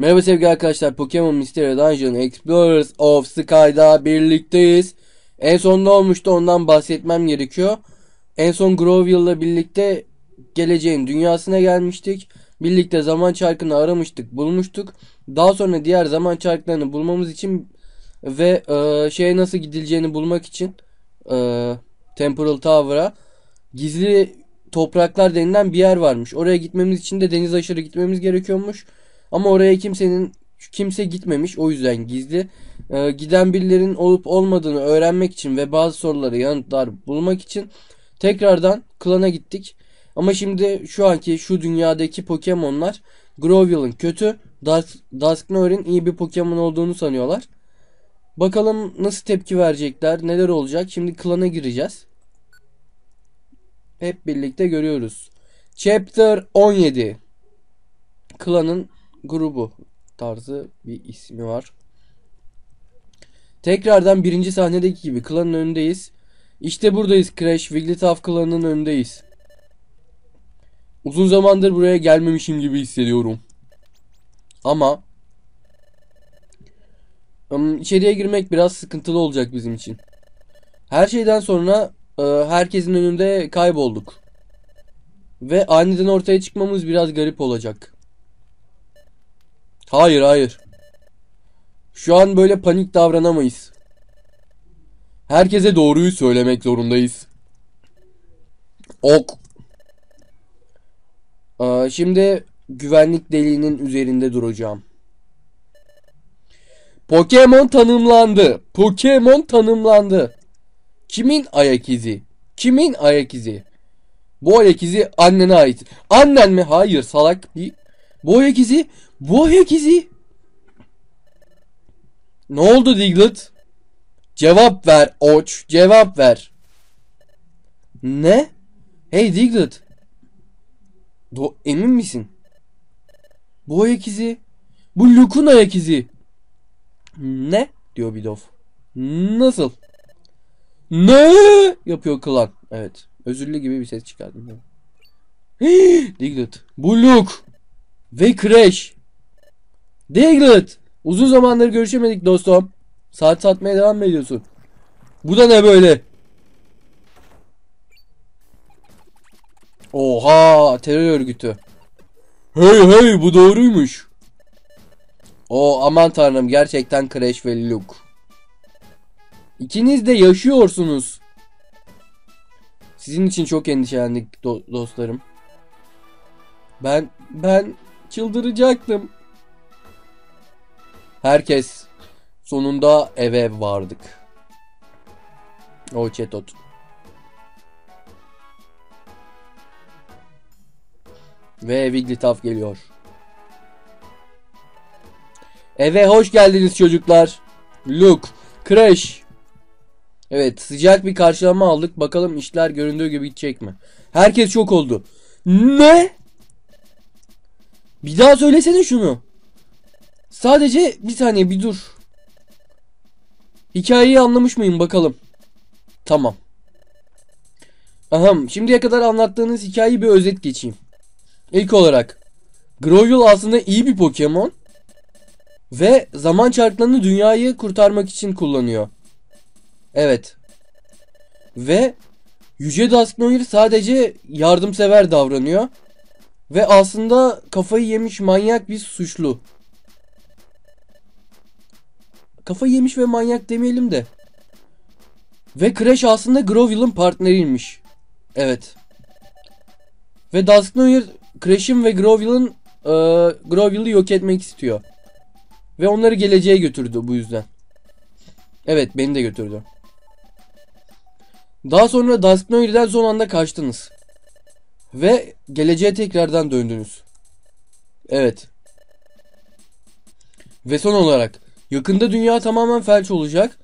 Merhaba sevgili arkadaşlar. Pokemon Mystery Dungeon Explorers of Sky'da birlikteyiz. En son ne olmuştu ondan bahsetmem gerekiyor. En son Groville'la birlikte geleceğin dünyasına gelmiştik. Birlikte zaman çarkını aramıştık, bulmuştuk. Daha sonra diğer zaman çarklarını bulmamız için ve e, şeye nasıl gidileceğini bulmak için e, Temporal Tower'a gizli topraklar denilen bir yer varmış. Oraya gitmemiz için de deniz aşırı gitmemiz gerekiyormuş. Ama oraya kimsenin kimse gitmemiş. O yüzden gizli. Ee, giden birilerin olup olmadığını öğrenmek için ve bazı soruları yanıtlar bulmak için tekrardan klana gittik. Ama şimdi şu anki şu dünyadaki Pokemon'lar Groville'ın kötü, Dusk, Dusknoir'in iyi bir Pokemon olduğunu sanıyorlar. Bakalım nasıl tepki verecekler, neler olacak. Şimdi klana gireceğiz. Hep birlikte görüyoruz. Chapter 17 Klanın grubu tarzı bir ismi var. Tekrardan birinci sahnedeki gibi klanın önündeyiz. İşte buradayız Crash. Wigglytuff klanının önündeyiz. Uzun zamandır buraya gelmemişim gibi hissediyorum. Ama içeriye girmek biraz sıkıntılı olacak bizim için. Her şeyden sonra e, herkesin önünde kaybolduk. Ve aniden ortaya çıkmamız biraz garip olacak. Hayır hayır. Şu an böyle panik davranamayız. Herkese doğruyu söylemek zorundayız. Ok. Aa, şimdi güvenlik deliğinin üzerinde duracağım. Pokemon tanımlandı. Pokemon tanımlandı. Kimin ayak izi? Kimin ayak izi? Bu ayak izi annene ait. Annen mi? Hayır salak bir. Bu ayak izi ayak izi. Ne oldu Diglett? Cevap ver Oç. Cevap ver. Ne? Hey Diglett. Do emin misin? Bu ayak izi. Bu Luke'un ayak izi. Ne? diyor Bidoff. Nasıl? Ne? yapıyor klan. Evet. Özürlü gibi bir ses çıkardım. Diglett. Bu Luke. Ve Crash. Diglett. Uzun zamandır görüşemedik dostum. Saat satmaya devam mı ediyorsun? Bu da ne böyle? Oha terör örgütü. Hey hey bu doğruymuş. O aman tanrım gerçekten Crash ve Luke. İkiniz de yaşıyorsunuz. Sizin için çok endişelendik do- dostlarım. Ben ben çıldıracaktım. Herkes sonunda eve vardık. O Çetot. Ve Wigglytuff geliyor. Eve hoş geldiniz çocuklar. Luke, Crash. Evet sıcak bir karşılama aldık. Bakalım işler göründüğü gibi gidecek mi? Herkes çok oldu. Ne? Bir daha söylesene şunu. Sadece bir saniye bir dur. Hikayeyi anlamış mıyım bakalım. Tamam. Aham şimdiye kadar anlattığınız hikayeyi bir özet geçeyim. İlk olarak Grovyle aslında iyi bir Pokemon. Ve zaman çarklarını dünyayı kurtarmak için kullanıyor. Evet. Ve Yüce Dusknoir sadece yardımsever davranıyor. Ve aslında kafayı yemiş manyak bir suçlu. Kafayı yemiş ve manyak demeyelim de. Ve Crash aslında Groville'ın partneriymiş. Evet. Ve Dusknoir Crash'in ve Groville'ın e, Groville'ı yok etmek istiyor. Ve onları geleceğe götürdü bu yüzden. Evet beni de götürdü. Daha sonra Dusknoir'den son anda kaçtınız. Ve geleceğe tekrardan döndünüz. Evet. Ve son olarak yakında dünya tamamen felç olacak.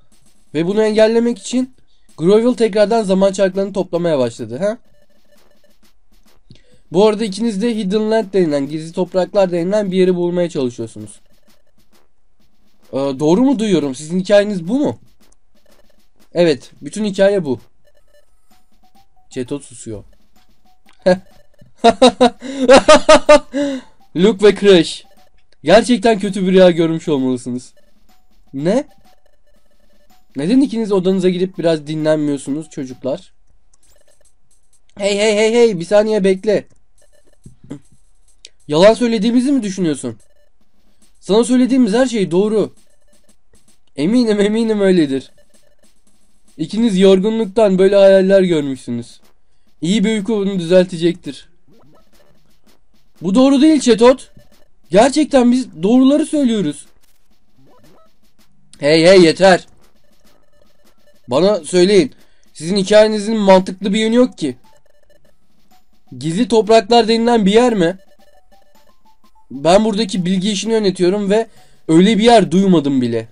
Ve bunu engellemek için Groville tekrardan zaman çarklarını toplamaya başladı. Ha? Bu arada ikiniz de Hidden Land denilen, gizli topraklar denilen bir yeri bulmaya çalışıyorsunuz. Ee, doğru mu duyuyorum? Sizin hikayeniz bu mu? Evet, bütün hikaye bu. Cetot susuyor. Luke ve Crash. Gerçekten kötü bir rüya görmüş olmalısınız. Ne? Neden ikiniz odanıza gidip biraz dinlenmiyorsunuz çocuklar? Hey hey hey hey bir saniye bekle. Yalan söylediğimizi mi düşünüyorsun? Sana söylediğimiz her şey doğru. Eminim eminim öyledir. İkiniz yorgunluktan böyle hayaller görmüşsünüz. İyi bir uyku bunu düzeltecektir. Bu doğru değil Çetot. Gerçekten biz doğruları söylüyoruz. Hey hey yeter. Bana söyleyin. Sizin hikayenizin mantıklı bir yönü yok ki. Gizli topraklar denilen bir yer mi? Ben buradaki bilgi işini yönetiyorum ve öyle bir yer duymadım bile.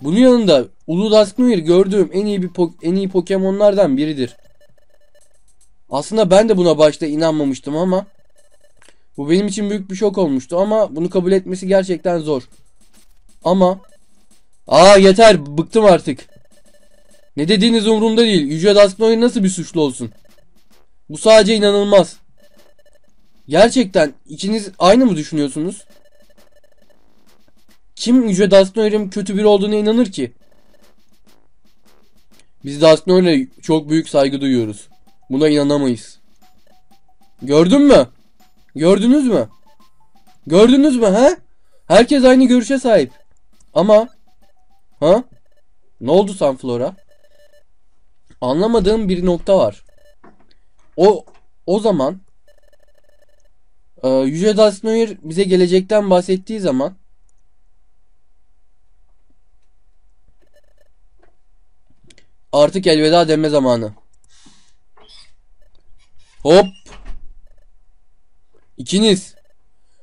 Bunun yanında Ulu Dusknoir gördüğüm en iyi bir en iyi Pokemon'lardan biridir. Aslında ben de buna başta inanmamıştım ama bu benim için büyük bir şok olmuştu ama bunu kabul etmesi gerçekten zor. Ama aa yeter bıktım artık. Ne dediğiniz umurumda değil. Yüce Dusknoir nasıl bir suçlu olsun? Bu sadece inanılmaz. Gerçekten ikiniz aynı mı düşünüyorsunuz? Kim Yüce Dusknoir'in kötü biri olduğuna inanır ki? Biz Dusknoir'e çok büyük saygı duyuyoruz. Buna inanamayız. Gördün mü? Gördünüz mü? Gördünüz mü he? Herkes aynı görüşe sahip. Ama ha? Ne oldu Sunflora? Anlamadığım bir nokta var. O o zaman e, Yüce Dusknoir bize gelecekten bahsettiği zaman artık elveda deme zamanı. Hop. İkiniz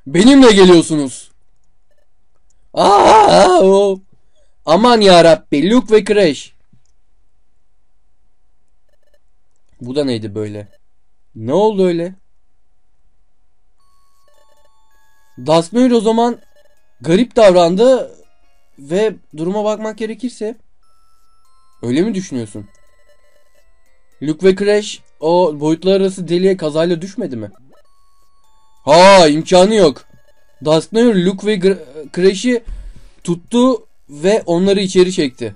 benimle geliyorsunuz. Aa, hop. Aman ya Rabbi, Luke ve Crash. Bu da neydi böyle? Ne oldu öyle? Dusknoir o zaman garip davrandı ve duruma bakmak gerekirse öyle mi düşünüyorsun? Luke ve Crash o boyutlar arası deliğe kazayla düşmedi mi? Ha imkanı yok. Dusknoir Luke ve Crash'i tuttu ve onları içeri çekti.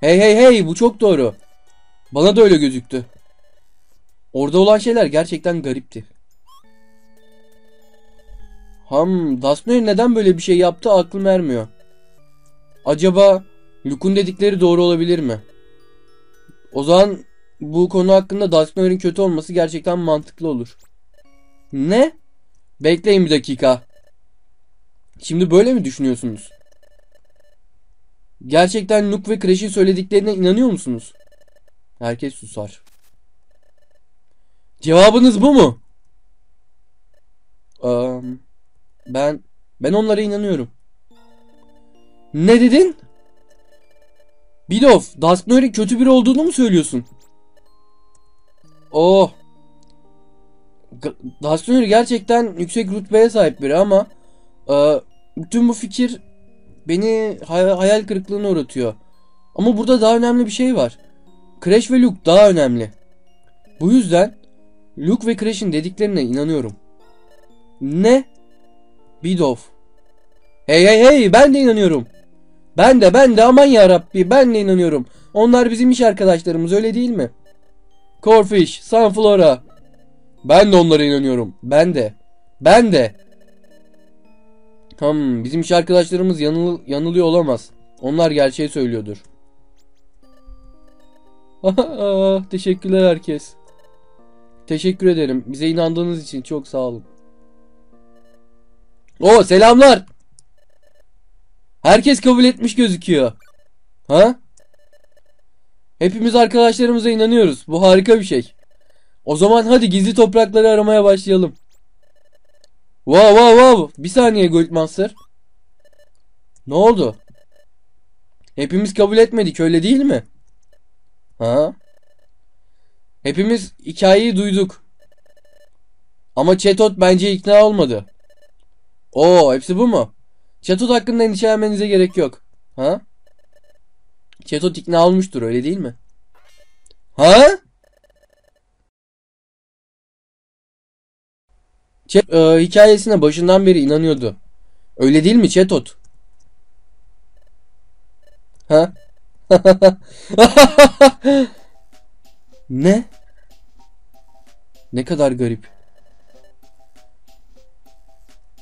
Hey hey hey bu çok doğru. Bana da öyle gözüktü. Orada olan şeyler gerçekten garipti. Ham, Dusknoir neden böyle bir şey yaptı aklım ermiyor. Acaba Luke'un dedikleri doğru olabilir mi? O zaman bu konu hakkında Dusknoir'in kötü olması gerçekten mantıklı olur. Ne? Bekleyin bir dakika. Şimdi böyle mi düşünüyorsunuz? Gerçekten Luke ve Crash'in söylediklerine inanıyor musunuz? Herkes susar. Cevabınız bu mu? Um, ben ben onlara inanıyorum. Ne dedin? Bidoff, Dusknoir'in kötü biri olduğunu mu söylüyorsun? Oh. Dusknoir gerçekten yüksek rütbeye sahip biri ama e, bütün bu fikir beni hayal kırıklığına uğratıyor. Ama burada daha önemli bir şey var. Crash ve Luke daha önemli. Bu yüzden Luke ve Crash'in dediklerine inanıyorum. Ne? Bidoff. Hey hey hey ben de inanıyorum. Ben de ben de aman ya Rabbi ben de inanıyorum. Onlar bizim iş arkadaşlarımız öyle değil mi? Corfish, Sunflora. Ben de onlara inanıyorum. Ben de. Ben de. Tamam bizim iş arkadaşlarımız yanıl yanılıyor olamaz. Onlar gerçeği söylüyordur. Teşekkürler herkes. Teşekkür ederim. Bize inandığınız için çok sağ olun. O selamlar. Herkes kabul etmiş gözüküyor. Ha? Hepimiz arkadaşlarımıza inanıyoruz. Bu harika bir şey. O zaman hadi gizli toprakları aramaya başlayalım. Wow wow wow. Bir saniye Goldmaster. Ne oldu? Hepimiz kabul etmedik öyle değil mi? Ha? Hepimiz hikayeyi duyduk. Ama Chetot bence ikna olmadı. Oo hepsi bu mu? Chetot hakkında endişelenmenize gerek yok. Ha? Chetot ikna olmuştur öyle değil mi? Ha? Chat, e, hikayesine başından beri inanıyordu. Öyle değil mi Chetot? Ha? ne? Ne kadar garip.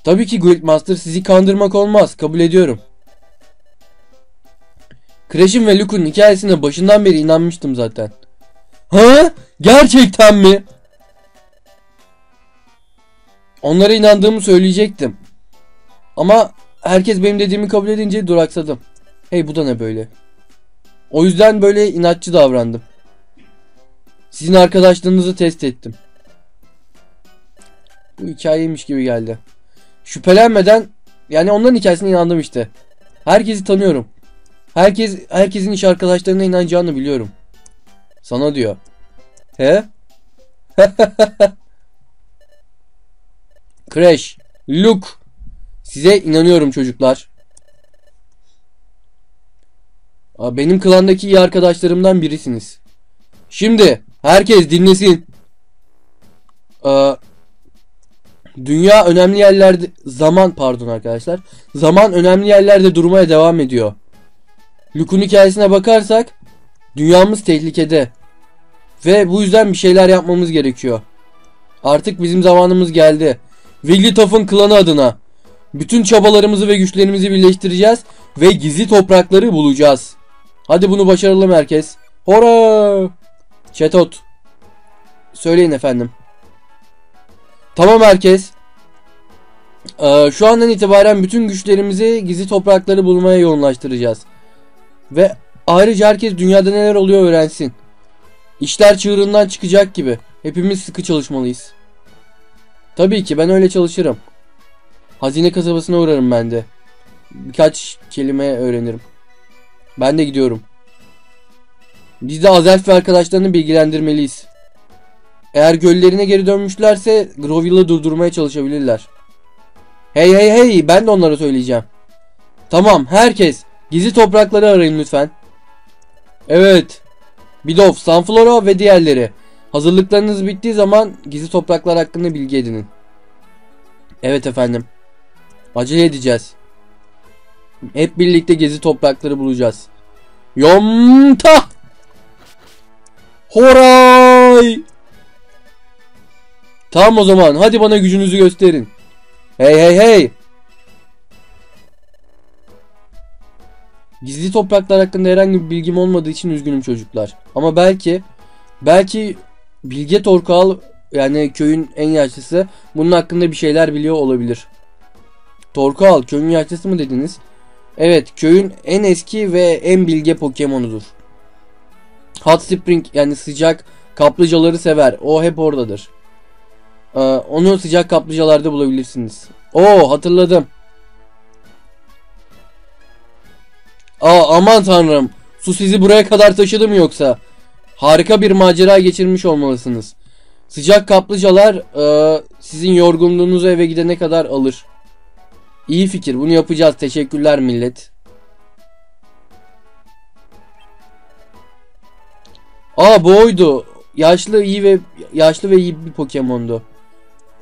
Tabii ki Guildmaster sizi kandırmak olmaz. Kabul ediyorum. Crash'in ve Luke'un hikayesine başından beri inanmıştım zaten. Ha? Gerçekten mi? Onlara inandığımı söyleyecektim. Ama herkes benim dediğimi kabul edince duraksadım. Hey bu da ne böyle? O yüzden böyle inatçı davrandım. Sizin arkadaşlığınızı test ettim. Bu hikayeymiş gibi geldi. Şüphelenmeden yani onların hikayesine inandım işte. Herkesi tanıyorum. Herkes herkesin iş arkadaşlarına inanacağını biliyorum. Sana diyor. He? Crash, Luke. Size inanıyorum çocuklar. Benim klandaki iyi arkadaşlarımdan birisiniz. Şimdi herkes dinlesin. Ee, dünya önemli yerlerde zaman pardon arkadaşlar. Zaman önemli yerlerde durmaya devam ediyor. Luke'un hikayesine bakarsak dünyamız tehlikede. Ve bu yüzden bir şeyler yapmamız gerekiyor. Artık bizim zamanımız geldi. Wigglytuff'ın klanı adına. Bütün çabalarımızı ve güçlerimizi birleştireceğiz ve gizli toprakları bulacağız. Hadi bunu başaralım herkes. Hora! Çetot. Söyleyin efendim. Tamam herkes. Ee, şu andan itibaren bütün güçlerimizi gizli toprakları bulmaya yoğunlaştıracağız. Ve ayrıca herkes dünyada neler oluyor öğrensin. İşler çığırından çıkacak gibi. Hepimiz sıkı çalışmalıyız. Tabii ki ben öyle çalışırım. Hazine kasabasına uğrarım ben de. Birkaç kelime öğrenirim. Ben de gidiyorum. Biz de Azelf ve arkadaşlarını bilgilendirmeliyiz. Eğer göllerine geri dönmüşlerse Groville'ı durdurmaya çalışabilirler. Hey hey hey ben de onlara söyleyeceğim. Tamam herkes gizli toprakları arayın lütfen. Evet. Bidoff, Sunflora ve diğerleri. Hazırlıklarınız bittiği zaman gizli topraklar hakkında bilgi edinin. Evet efendim. Acele edeceğiz. Hep birlikte gezi toprakları bulacağız. Yomta! Horay! Tamam o zaman hadi bana gücünüzü gösterin. Hey hey hey! Gizli topraklar hakkında herhangi bir bilgim olmadığı için üzgünüm çocuklar. Ama belki belki Bilge Torkal yani köyün en yaşlısı bunun hakkında bir şeyler biliyor olabilir. Torkal köyün yaşlısı mı dediniz? Evet köyün en eski ve en bilge Pokemon'udur. Hot Spring yani sıcak kaplıcaları sever. O hep oradadır. Ee, onu sıcak kaplıcalarda bulabilirsiniz. Oo hatırladım. Aa aman tanrım. Su sizi buraya kadar taşıdı mı yoksa? Harika bir macera geçirmiş olmalısınız. Sıcak kaplıcalar e, sizin yorgunluğunuzu eve gidene kadar alır. İyi fikir. Bunu yapacağız. Teşekkürler millet. Aa bu oydu. Yaşlı iyi ve yaşlı ve iyi bir Pokemon'du.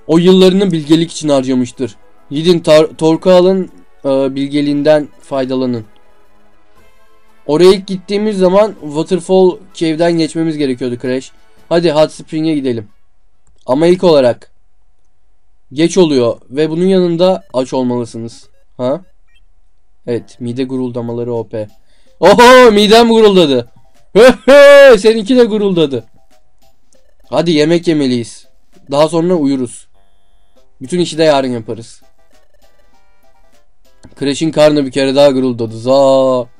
O yıllarını bilgelik için harcamıştır. Gidin Torkoal'ın e, bilgeliğinden faydalanın. Oraya ilk gittiğimiz zaman Waterfall Cave'den geçmemiz gerekiyordu Crash. Hadi Hot Spring'e gidelim. Ama ilk olarak geç oluyor ve bunun yanında aç olmalısınız. Ha? Evet, mide guruldamaları OP. Oho, midem guruldadı. Seninki de guruldadı. Hadi yemek yemeliyiz. Daha sonra uyuruz. Bütün işi de yarın yaparız. Crash'in karnı bir kere daha guruldadı. Za.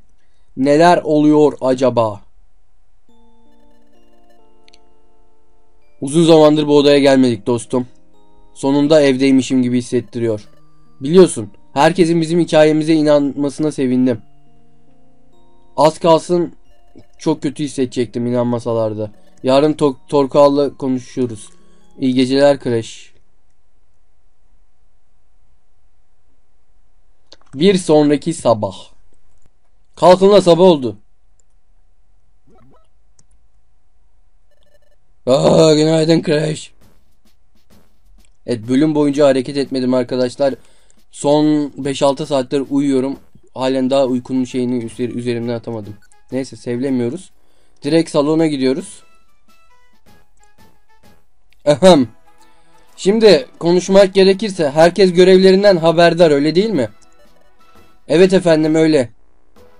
neler oluyor acaba? Uzun zamandır bu odaya gelmedik dostum. Sonunda evdeymişim gibi hissettiriyor. Biliyorsun, herkesin bizim hikayemize inanmasına sevindim. Az kalsın çok kötü hissedecektim inanmasalardı. Yarın Tor Torkal'la konuşuruz. İyi geceler Crash. Bir sonraki sabah. Kalkın la sabah oldu. Aa, günaydın Crash. Evet bölüm boyunca hareket etmedim arkadaşlar. Son 5-6 saattir uyuyorum. Halen daha uykunun şeyini üzerimden atamadım. Neyse sevlemiyoruz. Direkt salona gidiyoruz. Ahem. Şimdi konuşmak gerekirse herkes görevlerinden haberdar öyle değil mi? Evet efendim öyle.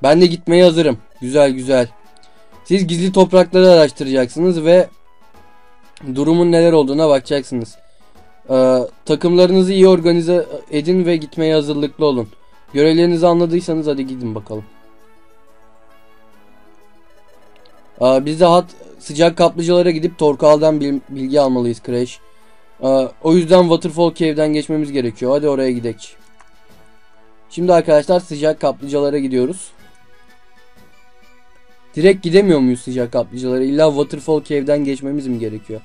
Ben de gitmeye hazırım. Güzel güzel. Siz gizli toprakları araştıracaksınız ve durumun neler olduğuna bakacaksınız. Ee, takımlarınızı iyi organize edin ve gitmeye hazırlıklı olun. Görevlerinizi anladıysanız hadi gidin bakalım. Ee, biz de hat sıcak kaplıcalara gidip Torkal'dan bilgi almalıyız Crash. Ee, o yüzden Waterfall Cave'den geçmemiz gerekiyor. Hadi oraya gidelim. Şimdi arkadaşlar sıcak kaplıcalara gidiyoruz. Direkt gidemiyor muyuz sıcak kaplıcalara? İlla Waterfall Cave'den geçmemiz mi gerekiyor?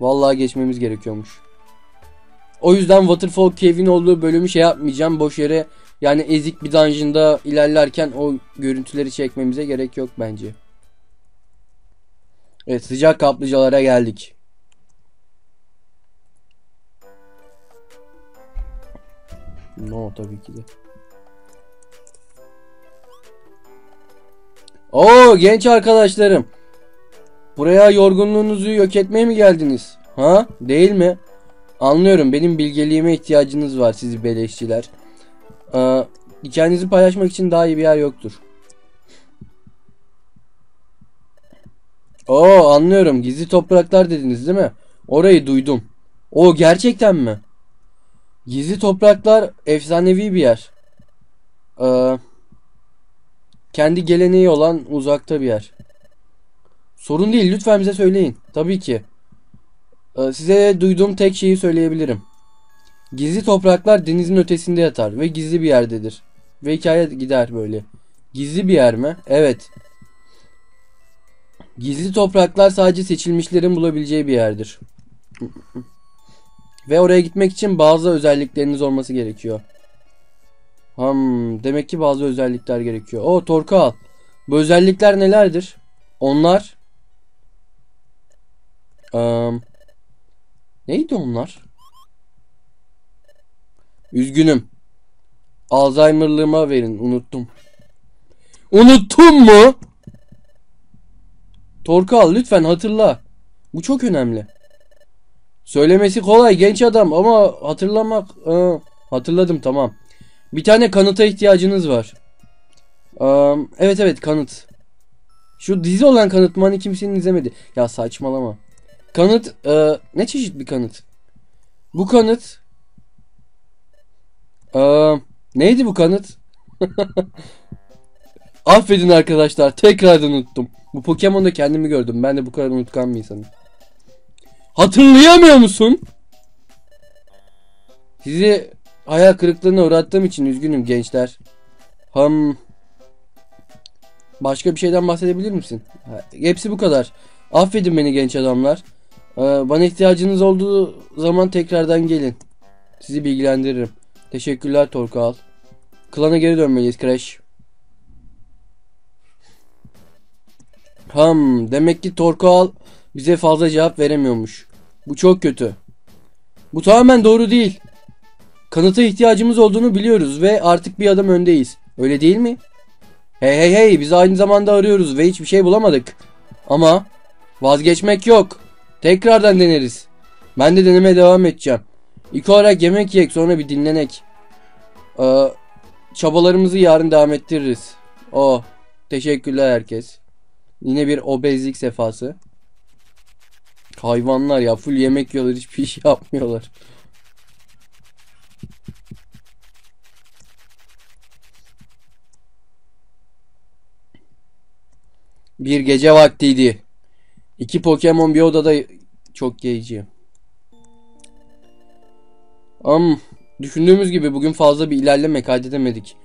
Vallahi geçmemiz gerekiyormuş. O yüzden Waterfall Cave'in olduğu bölümü şey yapmayacağım. Boş yere yani ezik bir dungeon'da ilerlerken o görüntüleri çekmemize gerek yok bence. Evet sıcak kaplıcalara geldik. No tabii ki de. Oo genç arkadaşlarım. Buraya yorgunluğunuzu yok etmeye mi geldiniz? Ha? Değil mi? Anlıyorum benim bilgeliğime ihtiyacınız var sizi beleşçiler. Ee, hikayenizi paylaşmak için daha iyi bir yer yoktur. Oo anlıyorum gizli topraklar dediniz değil mi? Orayı duydum. O gerçekten mi? Gizli topraklar efsanevi bir yer. Ee, kendi geleneği olan uzakta bir yer. Sorun değil lütfen bize söyleyin. Tabii ki. Ee, size duyduğum tek şeyi söyleyebilirim. Gizli topraklar denizin ötesinde yatar ve gizli bir yerdedir. Ve hikaye gider böyle. Gizli bir yer mi? Evet. Gizli topraklar sadece seçilmişlerin bulabileceği bir yerdir. Ve oraya gitmek için bazı özellikleriniz olması gerekiyor. Hmm, demek ki bazı özellikler gerekiyor. O Torkal. Bu özellikler nelerdir? Onlar um, Neydi onlar? Üzgünüm. Alzheimer'lığıma verin. Unuttum. Unuttum mu? Torkal lütfen hatırla. Bu çok önemli. Söylemesi kolay genç adam ama hatırlamak... Aa, hatırladım tamam. Bir tane kanıta ihtiyacınız var. Um, evet evet kanıt. Şu dizi olan kanıt mı hani kimsenin izlemedi. Ya saçmalama. Kanıt e, ne çeşit bir kanıt? Bu kanıt e, neydi bu kanıt? Affedin arkadaşlar tekrardan unuttum. Bu Pokemon'da kendimi gördüm. Ben de bu kadar unutkan bir insanım. Hatırlayamıyor musun? Sizi hayal kırıklığına uğrattığım için üzgünüm gençler. Ham Başka bir şeyden bahsedebilir misin? Hepsi bu kadar. Affedin beni genç adamlar. Ee, bana ihtiyacınız olduğu zaman tekrardan gelin. Sizi bilgilendiririm. Teşekkürler Torkal. Klana geri dönmeliyiz Crash. Ham, demek ki Torkal bize fazla cevap veremiyormuş. Bu çok kötü. Bu tamamen doğru değil. Kanıta ihtiyacımız olduğunu biliyoruz ve artık bir adım öndeyiz. Öyle değil mi? Hey hey hey biz aynı zamanda arıyoruz ve hiçbir şey bulamadık. Ama vazgeçmek yok. Tekrardan deneriz. Ben de denemeye devam edeceğim. İlk olarak yemek yiyek sonra bir dinlenek. Ee, çabalarımızı yarın devam ettiririz. Oh teşekkürler herkes. Yine bir obezlik sefası. Hayvanlar ya full yemek yiyorlar hiçbir şey yapmıyorlar. Bir gece vaktiydi. İki Pokemon bir odada çok geyici. Am düşündüğümüz gibi bugün fazla bir ilerleme kaydedemedik.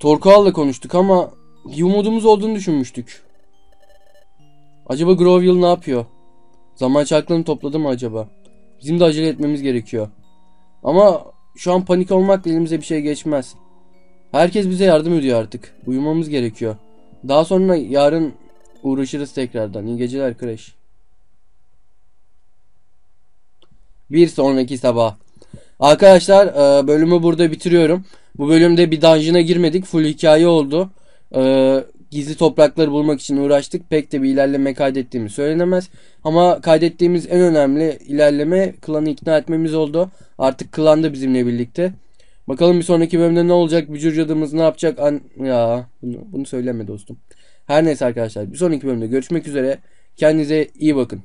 Torkoal'la konuştuk ama bir umudumuz olduğunu düşünmüştük. Acaba Groville ne yapıyor? Zaman çarklarını topladı mı acaba? Bizim de acele etmemiz gerekiyor. Ama şu an panik olmakla elimize bir şey geçmez. Herkes bize yardım ediyor artık. Uyumamız gerekiyor. Daha sonra yarın uğraşırız tekrardan. İyi geceler Crash. Bir sonraki sabah. Arkadaşlar e, bölümü burada bitiriyorum. Bu bölümde bir dungeon'a girmedik. Full hikaye oldu. Gizli toprakları bulmak için uğraştık. Pek de bir ilerleme kaydettiğimiz söylenemez. Ama kaydettiğimiz en önemli ilerleme klanı ikna etmemiz oldu. Artık klan da bizimle birlikte. Bakalım bir sonraki bölümde ne olacak? Bücür cadımız ne yapacak? An ya bunu, bunu söyleme dostum. Her neyse arkadaşlar bir sonraki bölümde görüşmek üzere. Kendinize iyi bakın.